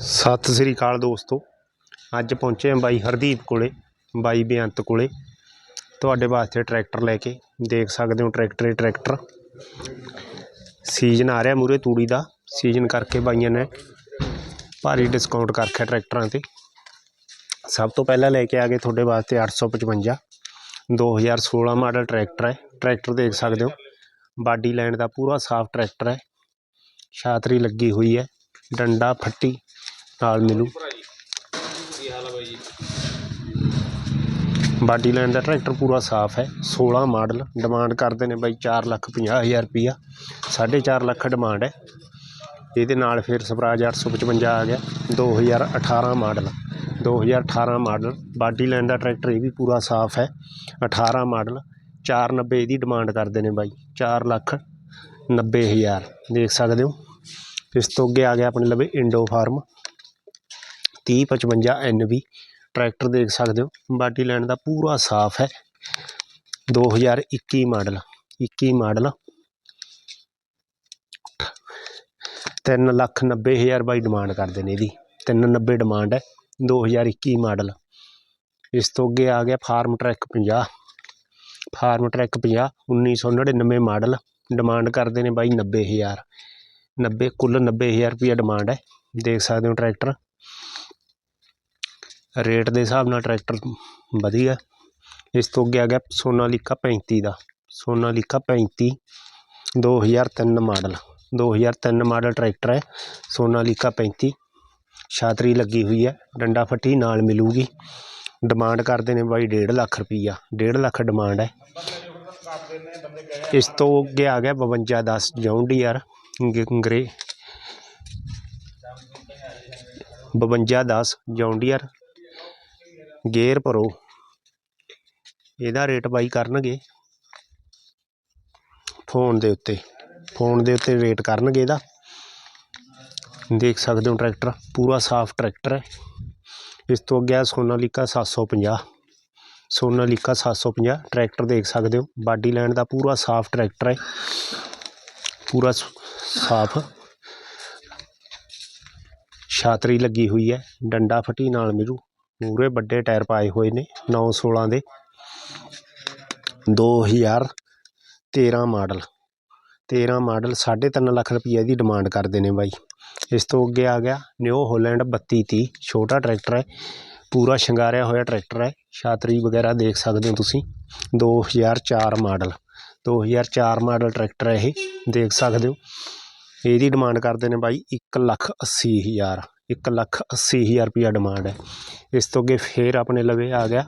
ਸਤਿ ਸ੍ਰੀ ਅਕਾਲ ਦੋਸਤੋ। ਅੱਜ ਪਹੁੰਚੇ ਹਾਂ ਬਾਈ ਹਰਦੀਪ ਕੋਲੇ, ਬਾਈ ਬੇਅੰਤ ਕੋਲੇ। ਤੁਹਾਡੇ ਵਾਸਤੇ ਟਰੈਕਟਰ ਲੈ ਕੇ ਦੇਖ ਸਕਦੇ ਹੋ ਟਰੈਕਟਰ ਹੀ ਟਰੈਕਟਰ। ਸੀਜ਼ਨ ਆ ਰਿਹਾ ਮੂਰੇ ਤੂੜੀ ਦਾ, ਸੀਜ਼ਨ ਕਰਕੇ ਬਾਈਆਂ ਨੇ ਭਾਰੀ ਡਿਸਕਾਊਂਟ ਕਰ ਟਰੈਕਟਰਾਂ ਤੇ। ਸਭ ਤੋਂ ਪਹਿਲਾਂ ਲੈ ਕੇ ਆ ਗਏ ਤੁਹਾਡੇ ਵਾਸਤੇ 855 2016 ਮਾਡਲ ਟਰੈਕਟਰ ਹੈ। ਟਰੈਕਟਰ ਦੇਖ ਸਕਦੇ ਹੋ। ਬਾਡੀ ਲਾਈਨ ਦਾ ਪੂਰਾ ਸਾਫ਼ ਟਰੈਕਟਰ ਹੈ। ਛਾਤਰੀ ਲੱਗੀ ਹੋਈ ਹੈ। ਡੰਡਾ, ਫੱਟੀ ਨਾਲ ਮਿਲੂ। ਬਾਡੀ ਲਾਈਨ ਦਾ ਟਰੈਕਟਰ ਪੂਰਾ ਸਾਫ਼ ਹੈ। 16 ਮਾਡਲ ਡਿਮਾਂਡ ਕਰਦੇ ਨੇ ਬਾਈ 4 ਲੱਖ ਪੰਜਾਹ ਹਜ਼ਾਰ ਰੁਪਈਆ। 4.5 ਲੱਖ ਡਿਮਾਂਡ ਹੈ। ਇਹਦੇ ਨਾਲ ਫਿਰ ਸਵਰਾਜ 855 ਆ ਗਿਆ। 2018 ਮਾਡਲ। 2018 ਮਾਡਲ ਬਾਡੀ ਲਾਈਨ ਦਾ ਟਰੈਕਟਰ ਇਹ ਵੀ ਪੂਰਾ ਸਾਫ਼ ਹੈ। 18 ਮਾਡਲ 490 ਇਹਦੀ ਡਿਮਾਂਡ ਕਰਦੇ ਨੇ ਬਾਈ। 4 ਲੱਖ 90 ਹਜ਼ਾਰ। ਦੇਖ ਸਕਦੇ ਹੋ। ਇਸ ਤੋਂ ਅੱਗੇ ਆ ਗਿਆ ਆਪਣੇ ਲਵੇ ਇੰਡੋ ਫਾਰਮ ਤੀਹ ਪਚਵੰਜਾ 3055 ਬੀ ਟਰੈਕਟਰ ਦੇਖ ਸਕਦੇ ਹੋ। ਬਾਡੀ ਲਾਈਨ ਦਾ ਪੂਰਾ ਸਾਫ਼ ਹੈ। 2021 ਮਾਡਲ 21 ਮਾਡਲ। 3 ਲੱਖ 90 ਹਜ਼ਾਰ ਬਾਈ ਡਿਮਾਂਡ ਕਰਦੇ ਨੇ ਇਹਦੀ। 390 ਡਿਮਾਂਡ ਹੈ 2021 ਮਾਡਲ। ਇਸ ਤੋਂ ਅੱਗੇ ਆ ਗਿਆ farm track 50 farm track 50 1999 model. Demand ਕਰਦੇ ਨੇ ਬਾਈ 90 ਹਜ਼ਾਰ। 90 ਕੁੱਲ 90 ਹਜ਼ਾਰ ਰੁਪਈਆ ਡਿਮਾਂਡ ਹੈ। ਦੇਖ ਸਕਦੇ ਹੋ ਟਰੈਕਟਰ। ਰੇਟ ਦੇ ਹਿਸਾਬ ਨਾਲ ਟਰੈਕਟਰ ਵਧੀਆ। ਇਸ ਤੋਂ ਅੱਗੇ ਆ ਗਿਆ ਸੋਨਾਲੀਕਾ 35 ਦਾ। ਸੋਨਾਲੀਕਾ 35 2003 ਮਾਡਲ। 2003 ਮਾਡਲ ਟਰੈਕਟਰ ਹੈ, ਸੋਨਾਲੀਕਾ 35 ਛਾਤਰੀ ਲੱਗੀ ਹੋਈ ਹੈ, ਡੰਡਾ ਫੱਟੀ ਨਾਲ ਮਿਲੂਗੀ। ਡਿਮਾਂਡ ਕਰਦੇ ਨੇ ਬਾਈ 1.5 ਲੱਖ ਰੁਪਈਆ। 1.5 ਲੱਖ ਡਿਮਾਂਡ ਹੈ। ਇਸ ਤੋਂ ਅੱਗੇ ਆ ਗਿਆ 5210 ਜੌਂਡੀਆਰ ਗਰੇ। 5210 ਜੌਂਡੀਆਰ ਗੇਅਰ ਭਰੋ। ਇਹਦਾ ਰੇਟ ਬਾਈ ਕਰਨਗੇ। ਫੋਨ ਦੇ ਉੱਤੇ। ਫੋਨ ਦੇ ਉੱਤੇ ਰੇਟ ਕਰਨਗੇ ਇਹਦਾ। ਦੇਖ ਸਕਦੇ ਹੋ ਟਰੈਕਟਰ। ਪੂਰਾ ਸਾਫ਼ ਟਰੈਕਟਰ ਹੈ। ਇਸ ਤੋਂ ਅੱਗੇ ਆ ਸੋਨਾਲੀਕਾ 750 ਸੋਨਾਲੀਕਾ 750 ਟਰੈਕਟਰ ਦੇਖ ਸਕਦੇ ਹੋ। ਬਾਡੀ ਲੈਂਡ ਦਾ ਪੂਰਾ ਸਾਫ਼ ਟਰੈਕਟਰ ਹੈ। ਪੂਰਾ ਸ- ਸਾਫ਼। ਛਾਤਰੀ ਲੱਗੀ ਹੋਈ ਹੈ। ਡੰਡਾ ਫਟੀ ਨਾਲ ਮਿਲੂ। ਮੂਰੇ ਵੱਡੇ ਟਾਇਰ ਪਾਏ ਹੋਏ ਨੇ 9 16 ਦੇ। 2013 ਮਾਡਲ। 13 ਮਾਡਲ 3.5 ਲੱਖ ਰੁਪਈਆ ਦੀ ਡਿਮਾਂਡ ਕਰਦੇ ਨੇ ਬਾਈ। ਇਸ ਤੋਂ ਅੱਗੇ ਆ ਗਿਆ ਨਿਊ ਹੋਲੈਂਡ ਬੱਤੀ ਤੀਹ, ਛੋਟਾ ਟਰੈਕਟਰ ਹੈ, ਪੂਰਾ ਸ਼ਿੰਗਾਰਿਆ ਹੋਇਆ ਟਰੈਕਟਰ ਹੈ। ਛਾਤਰੀ ਵਗੈਰਾ ਦੇਖ ਸਕਦੇ ਹੋ ਤੁਸੀਂ। 2004 ਮਾਡਲ। 2004 ਮਾਡਲ ਟਰੈਕਟਰ ਹੈ ਇਹ, ਦੇਖ ਸਕਦੇ ਹੋ। ਇਹਦੀ ਡਿਮਾਂਡ ਕਰਦੇ ਨੇ ਬਾਈ ਇੱਕ ਲੱਖ 80 ਹਜ਼ਾਰ। ਇੱਕ ਲੱਖ 80 ਹਜ਼ਾਰ ਰੁਪਈਆ ਡਿਮਾਂਡ ਹੈ। ਇਸ ਤੋਂ ਅੱਗੇ ਫਿਰ ਆਪਣੇ ਲਵੇ ਆ ਗਿਆ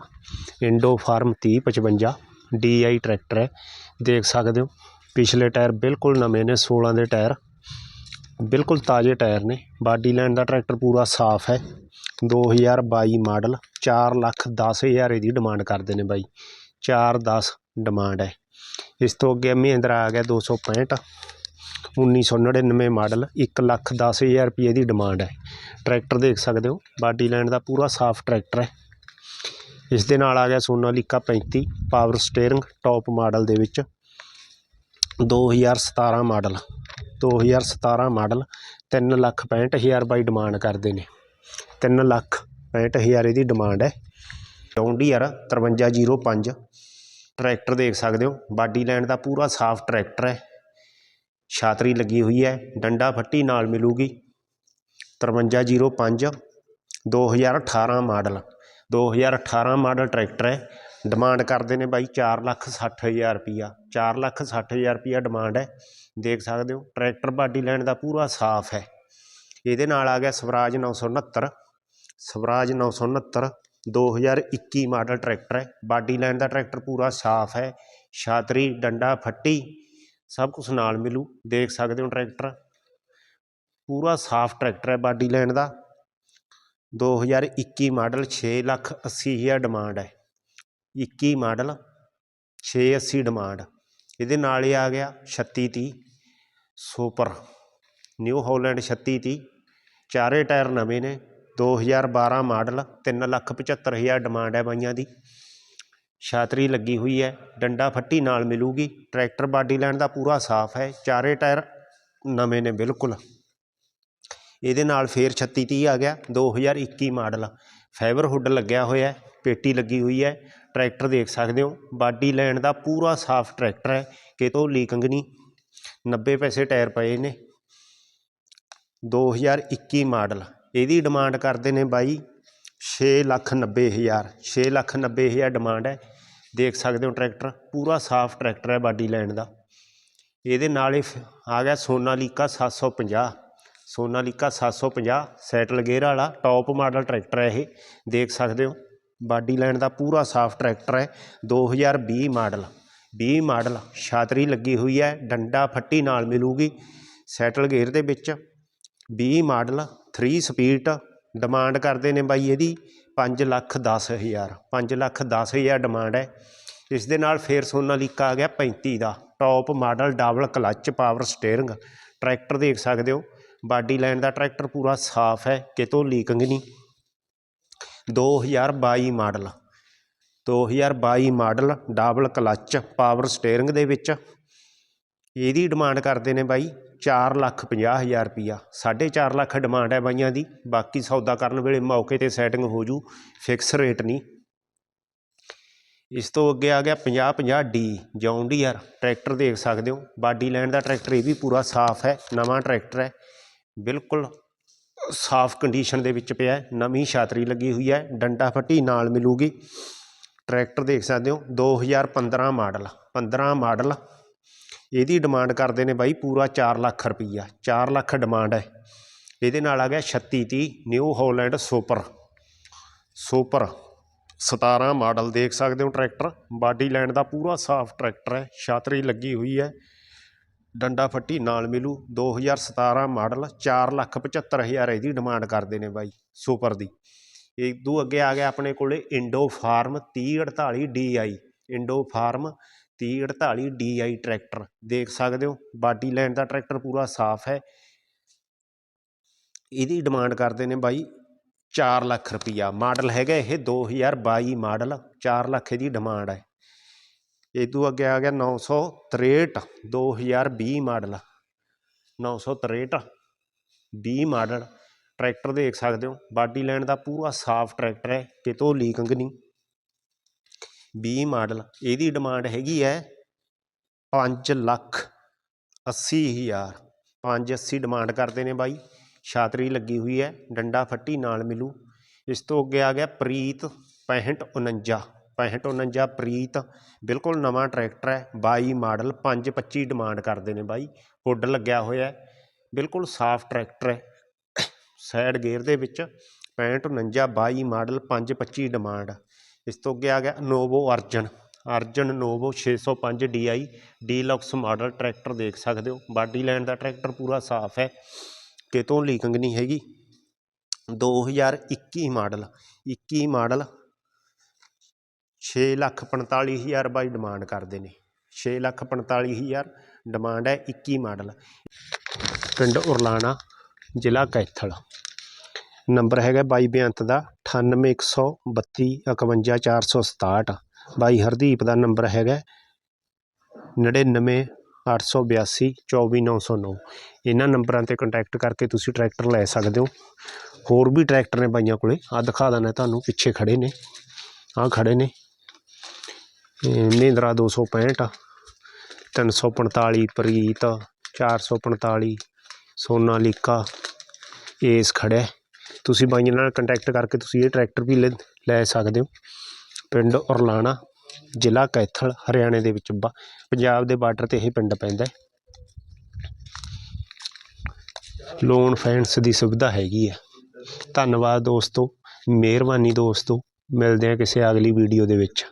ਇੰਡੋ ਫਾਰਮ 3055 ਡੀਆਈ ਟਰੈਕਟਰ ਹੈ। ਦੇਖ ਸਕਦੇ ਹੋ, ਪਿਛਲੇ ਟਾਇਰ ਬਿਲਕੁਲ ਨਵੇਂ ਨੇ 16 ਦੇ ਟਾਇਰ। ਬਿਲਕੁਲ ਤਾਜ਼ੇ ਟਾਇਰ ਨੇ। ਬਾਡੀ ਲਾਈਨ ਦਾ ਟਰੈਕਟਰ ਪੂਰਾ ਸਾਫ਼ ਹੈ। 2022 ਮਾਡਲ 4 ਲੱਖ 10 ਹਜ਼ਾਰ ਇਹਦੀ ਡਿਮਾਂਡ ਕਰਦੇ ਨੇ ਬਾਈ। 4 10 ਡਿਮਾਂਡ ਹੈ। ਇਸ ਤੋਂ ਅੱਗੇ ਮਹਿੰਦਰਾ ਆ ਗਿਆ 265 1999 ਮਾਡਲ 1 ਲੱਖ 10 ਹਜ਼ਾਰ ਰੁਪਏ ਦੀ ਡਿਮਾਂਡ ਹੈ। ਟਰੈਕਟਰ ਦੇਖ ਸਕਦੇ ਹੋ। ਬਾਡੀ ਲੈਂਡ ਦਾ ਪੂਰਾ ਸਾਫ਼ ਟਰੈਕਟਰ ਹੈ। ਇਸ ਦੇ ਨਾਲ ਆ ਗਿਆ Sonalika 35 power steering top model ਦੇ ਵਿੱਚ। 2017 ਮਾਡਲ 2017 ਮਾਡਲ 3 ਲੱਖ 65 ਹਜ਼ਾਰ ਬਾਈ ਡਿਮਾਂਡ ਕਰਦੇ ਨੇ। 3 ਲੱਖ 65 ਹਜ਼ਾਰ ਇਹਦੀ ਡਿਮਾਂਡ ਹੈ। ਜੌਂਡੀਆਰ 5305 ਟਰੈਕਟਰ ਦੇਖ ਸਕਦੇ ਹੋ। ਬਾਡੀ ਲੈਂਡ ਦਾ ਪੂਰਾ ਸਾਫ਼ ਟਰੈਕਟਰ ਹੈ। ਛਾਤਰੀ ਲੱਗੀ ਹੋਈ ਹੈ। ਡੰਡਾ ਫੱਟੀ ਨਾਲ ਮਿਲੂਗੀ। 5305 2018 ਮਾਡਲ। 2018 ਮਾਡਲ ਟਰੈਕਟਰ ਹੈ। ਡਿਮਾਂਡ ਕਰਦੇ ਨੇ ਬਾਈ ਚਾਰ ਲੱਖ ਸੱਠ ਹਜ਼ਾਰ ਰੁਪਈਆ। ਚਾਰ ਲੱਖ ਸੱਠ ਹਜ਼ਾਰ ਰੁਪਈਆ ਡਿਮਾਂਡ ਹੈ। ਦੇਖ ਸਕਦੇ ਹੋ, ਟਰੈਕਟਰ ਬਾਡੀ ਲੈਣ ਦਾ ਪੂਰਾ ਸਾਫ਼ ਹੈ। ਇਹਦੇ ਨਾਲ ਆ ਗਿਆ ਸਵਰਾਜ 969 ਸਵਰਾਜ 969 2021 ਮਾਡਲ ਟਰੈਕਟਰ ਹੈ। ਬਾਡੀ ਲਾਈਨ ਦਾ ਟਰੈਕਟਰ ਪੂਰਾ ਸਾਫ਼ ਹੈ। ਛਾਤਰੀ, ਡੰਡਾ, ਫੱਟੀ ਸਭ ਕੁਝ ਨਾਲ ਮਿਲੂ। ਦੇਖ ਸਕਦੇ ਹੋ ਟਰੈਕਟਰ। ਪੂਰਾ ਸਾਫ਼ ਟਰੈਕਟਰ ਹੈ ਬਾਡੀ ਲਾਈਨ ਦਾ। 2021 ਮਾਡਲ ਛੇ ਲੱਖ 80 ਹਜ਼ਾਰ ਡਿਮਾਂਡ ਹੈ। 21 ਮਾਡਲ 680 ਡਿਮਾਂਡ। ਇਹਦੇ ਨਾਲ ਹੀ ਆ ਗਿਆ ਛੱਤੀ ਤੀਹ। ਸੁਪਰ, ਨਿਊ ਹੋਲੈਂਡ ਛੱਤੀ ਤੀਹ। ਚਾਰੇ ਟਾਇਰ ਨਵੇਂ ਨੇ। 2012 ਮਾਡਲ 3 ਲੱਖ 75 ਹਜ਼ਾਰ ਡਿਮਾਂਡ ਹੈ ਬਾਈਆਂ ਦੀ। ਛਾਤਰੀ ਲੱਗੀ ਹੋਈ ਹੈ। ਡੰਡਾ ਫੱਟੀ ਨਾਲ ਮਿਲੂਗੀ। ਟਰੈਕਟਰ ਬਾਡੀ ਲਾਈਨ ਦਾ ਪੂਰਾ ਸਾਫ਼ ਹੈ। ਚਾਰੇ ਟਾਇਰ ਨਵੇਂ ਨੇ ਬਿਲਕੁਲ। ਇਹਦੇ ਨਾਲ ਫੇਰ 3630 ਆ ਗਿਆ 2021 ਮਾਡਲ। ਫਾਈਬਰ ਹੁੱਡ ਲੱਗਿਆ ਹੋਇਆ ਪੇਟੀ ਲੱਗੀ ਹੋਈ ਹੈ, ਟਰੈਕਟਰ ਦੇਖ ਸਕਦੇ ਹੋ, ਬਾਡੀ ਲੈਣ ਦਾ ਪੂਰਾ ਸਾਫ਼ ਟਰੈਕਟਰ ਹੈ, ਕਿਤੋਂ ਲੀਕਿੰਗ ਨਹੀਂ। 90 ਪੈਸੇ ਟਾਇਰ ਪਏ ਨੇ। 2021 ਮਾਡਲ, ਇਹਦੀ ਡਿਮਾਂਡ ਕਰਦੇ ਨੇ ਬਾਈ 6 ਲੱਖ 90 ਹਜ਼ਾਰ 6 ਲੱਖ 90 ਹਜ਼ਾਰ ਡਿਮਾਂਡ ਹੈ। ਦੇਖ ਸਕਦੇ ਹੋ ਟਰੈਕਟਰ, ਪੂਰਾ ਸਾਫ਼ ਟਰੈਕਟਰ ਹੈ ਬਾਡੀ ਲੈਣ ਦਾ। ਇਹਦੇ ਨਾਲ ਹੀ ਫ- ਆ ਗਿਆ ਸੋਨਾਲੀਕਾ 750 ਸੋਨਾਲੀਕਾ 750 ਸੈਟਲ ਗੇਅਰ ਵਾਲਾ ਟੌਪ ਮਾਡਲ ਟਰੈਕਟਰ ਹੈ ਇਹ, ਦੇਖ ਸਕਦੇ ਹੋ। ਬਾਡੀ ਲੈਣ ਦਾ ਪੂਰਾ ਸਾਫ਼ ਟਰੈਕਟਰ ਹੈ 2020 ਮਾਡਲ 20 ਮਾਡਲ ਛਾਤਰੀ ਲੱਗੀ ਹੋਈ ਹੈ, ਡੰਡਾ ਫੱਟੀ ਨਾਲ ਮਿਲੂਗੀ ਸੈਟਲ ਗੇਅਰ ਦੇ ਵਿੱਚ। 20 ਮਾਡਲ 3 ਸਪੀਡ ਡਿਮਾਂਡ ਕਰਦੇ ਨੇ ਬਾਈ ਇਹਦੀ 5 ਲੱਖ 10 ਹਜ਼ਾਰ 5 ਲੱਖ 10 ਹਜ਼ਾਰ ਡਿਮਾਂਡ ਹੈ। ਇਸ ਦੇ ਨਾਲ ਫੇਰ ਸੋਨਾਲੀਕਾ ਆ ਗਿਆ 35 ਦਾ top model double clutch power steering tractor ਦੇਖ ਸਕਦੇ ਹੋ ਬਾਡੀ ਲਾਈਨ ਦਾ ਟਰੈਕਟਰ ਪੂਰਾ ਸਾਫ਼ ਹੈ, ਕਿਤੋਂ ਲੀਕਿੰਗ ਨਹੀਂ। 2022 model 2022 model double clutch power steering ਦੇ ਵਿੱਚ। ਇਹਦੀ ਡਿਮਾਂਡ ਕਰਦੇ ਨੇ ਬਾਈ 4 ਲੱਖ 50 ਹਜ਼ਾਰ ਰੁਪਈਆ 4.5 ਲੱਖ ਡਿਮਾਂਡ ਹੈ ਬਾਈਆਂ ਦੀ, ਬਾਕੀ ਸੌਦਾ ਕਰਨ ਵੇਲੇ ਮੌਕੇ ਤੇ ਸੈਟਿੰਗ ਹੋ ਜੂ ਫਿਕਸ ਰੇਟ ਨਹੀਂ। ਇਸ ਤੋਂ ਅੱਗੇ ਆ ਗਿਆ 50 50 ਡੀ ਜੌਨ ਟਰੈਕਟਰ ਦੇਖ ਸਕਦੇ ਹੋ। ਬਾਡੀ ਲੈਣ ਦਾ ਟਰੈਕਟਰ ਇਹ ਵੀ ਪੂਰਾ ਸਾਫ਼ ਹੈ, ਨਵਾਂ ਟਰੈਕਟਰ ਹੈ। ਬਿਲਕੁਲ ਸਾਫ਼ ਕੰਡੀਸ਼ਨ ਦੇ ਵਿੱਚ ਪਿਆ ਨਵੀਂ ਛਾਤਰੀ ਲੱਗੀ ਹੋਈ ਹੈ। ਡੰਡਾ ਫੱਟੀ ਨਾਲ ਮਿਲੂਗੀ। ਟਰੈਕਟਰ ਦੇਖ ਸਕਦੇ ਹੋ 2015 ਮਾਡਲ 15 ਮਾਡਲ। ਇਹਦੀ ਡਿਮਾਂਡ ਕਰਦੇ ਨੇ ਬਾਈ ਪੂਰਾ 4 ਲੱਖ ਰੁਪਈਆ। 4 ਲੱਖ ਡਿਮਾਂਡ ਹੈ। ਇਹਦੇ ਨਾਲ ਆ ਗਿਆ 3630 New Holland super super 17 model ਦੇਖ ਸਕਦੇ ਹੋ ਟਰੈਕਟਰ। ਬਾਡੀ ਲੈਂਡ ਦਾ ਪੂਰਾ ਸਾਫ਼ ਟਰੈਕਟਰ ਹੈ। ਛਾਤਰੀ ਲੱਗੀ ਹੋਈ ਹੈ। ਡੰਡਾ ਫੱਟੀ ਨਾਲ ਮਿਲੂ। 2017 ਮਾਡਲ 4 ਲੱਖ 75 ਹਜ਼ਾਰ ਇਹਦੀ ਡਿਮਾਂਡ ਕਰਦੇ ਨੇ ਬਾਈ ਸੁਪਰ ਦੀ। ਇਹ ਤੋਂ ਅੱਗੇ ਆ ਗਿਆ ਆਪਣੇ ਕੋਲੇ Indo Farm 3048 DI Indo Farm 3048 DI tractor. ਦੇਖ ਸਕਦੇ ਹੋ, ਬਾਡੀ ਲੈਂਡ ਦਾ ਟਰੈਕਟਰ ਪੂਰਾ ਸਾਫ਼ ਹੈ। ਇਹਦੀ ਡਿਮਾਂਡ ਕਰਦੇ ਨੇ ਬਾਈ 4 ਲੱਖ ਰੁਪਈਆ। ਮਾਡਲ ਹੈਗਾ ਇਹ 2022 ਮਾਡਲ 4 ਲੱਖ ਇਹਦੀ ਡਿਮਾਂਡ ਹੈ। ਇਹ ਤੋਂ ਅੱਗੇ ਆ ਗਿਆ 963 2020 ਮਾਡਲ। 963 20 ਮਾਡਲ। ਟਰੈਕਟਰ ਦੇਖ ਸਕਦੇ ਹੋ, ਬਾਡੀ ਲੈਣ ਦਾ ਪੂਰਾ ਸਾਫ਼ ਟਰੈਕਟਰ ਹੈ, ਕਿਤੋਂ ਲੀਕਿੰਗ ਨਹੀਂ। 20 ਮਾਡਲ, ਇਹਦੀ ਡਿਮਾਂਡ ਹੈਗੀ ਹੈ 5 ਲੱਖ 80 ਹਜ਼ਾਰ। 580 ਡਿਮਾਂਡ ਕਰਦੇ ਨੇ ਬਾਈ, ਛਾਤਰੀ ਲੱਗੀ ਹੋਈ ਹੈ, ਡੰਡਾ ਫੱਟੀ ਨਾਲ ਮਿਲੂ। ਇਸ ਤੋਂ ਅੱਗੇ ਆ ਗਿਆ ਪ੍ਰੀਤ 6549 6549 ਪ੍ਰੀਤ, ਬਿਲਕੁਲ ਨਵਾਂ ਟਰੈਕਟਰ ਹੈ 22 ਮਾਡਲ 525 ਡਿਮਾਂਡ ਕਰਦੇ ਨੇ ਬਾਈ ਹੁੱਡ ਲੱਗਿਆ ਹੋਇਆ ਬਿਲਕੁਲ ਸਾਫ਼ ਟਰੈਕਟਰ ਹੈ, ਸਾਈਡ ਗੇਅਰ ਦੇ ਵਿੱਚ 6549 22 ਮਾਡਲ 525 ਡਿਮਾਂਡ, ਇਸ ਤੋਂ ਅੱਗੇ ਆ ਗਿਆ Novo Arjun Arjun Novo 605 DI deluxe model tractor ਦੇਖ ਸਕਦੇ ਹੋ, ਬਾਡੀ ਲਾਈਨ ਦਾ ਟਰੈਕਟਰ ਪੂਰਾ ਸਾਫ਼ ਹੈ, ਕਿਤੋਂ ਲੀਕਿੰਗ ਨਹੀਂ ਹੈਗੀ 2021 ਮਾਡਲ 21 ਮਾਡਲ 6 ਲੱਖ 45 ਹਜ਼ਾਰ ਬਾਈ ਡਿਮਾਂਡ ਕਰਦੇ ਨੇ। 6 ਲੱਖ 45 ਹਜ਼ਾਰ ਡਿਮਾਂਡ ਹੈ 21 ਮਾਡਲ ਪਿੰਡ ਉਰਲਾਣਾ, ਜ਼ਿਲ੍ਹਾ ਕੈਥਲ। ਨੰਬਰ ਹੈਗਾ ਬਾਈ ਬੇਅੰਤ ਦਾ 98132 51467 ਬਾਈ ਹਰਦੀਪ ਦਾ ਨੰਬਰ ਹੈਗਾ 99 882 24909 ਇਹਨਾਂ ਨੰਬਰਾਂ ਤੇ ਕੰਟੈਕਟ ਕਰਕੇ ਤੁਸੀਂ ਟਰੈਕਟਰ ਲੈ ਸਕਦੇ ਹੋ। ਹੋਰ ਵੀ ਟਰੈਕਟਰ ਨੇ ਬਾਈਆਂ ਕੋਲੇ। ਆ ਦਿਖਾ ਦਿੰਦਾ ਤੁਹਾਨੂੰ, ਪਿੱਛੇ ਖੜੇ ਨੇ। ਆ ਖੜੇ ਨੇ। ਮਹਿੰਦਰਾ 265 345 ਪ੍ਰੀਤ 445 ਸੋਨਾਲੀਕਾ ਏਸ ਖੜਿਆ ਤੁਸੀਂ ਬਾਈਆਂ ਨਾਲ ਕੰਟੈਕਟ ਕਰਕੇ ਤੁਸੀਂ ਇਹ ਟਰੈਕਟਰ ਵੀ ਲੈ ਲੈ ਸਕਦੇ ਹੋ। ਪਿੰਡ ਉਰਲਾਣਾ ਜ਼ਿਲ੍ਹਾ ਕੈਥਲ, ਹਰਿਆਣੇ ਦੇ ਵਿੱਚ ਬ- ਪੰਜਾਬ ਦੇ ਬਾਰਡਰ ਤੇ ਇਹ ਪਿੰਡ ਪੈਂਦਾ ਹੈ। ਲੋਨ ਫਾਈਨੈਂਸ ਦੀ ਸੁਵਿਧਾ ਹੈਗੀ ਹੈ। ਧੰਨਵਾਦ ਦੋਸਤੋ, ਮਿਹਰਬਾਨੀ ਦੋਸਤੋ। ਮਿਲਦੇ ਹਾਂ ਕਿਸੇ ਅਗਲੀ ਵੀਡੀਓ ਦੇ ਵਿੱਚ।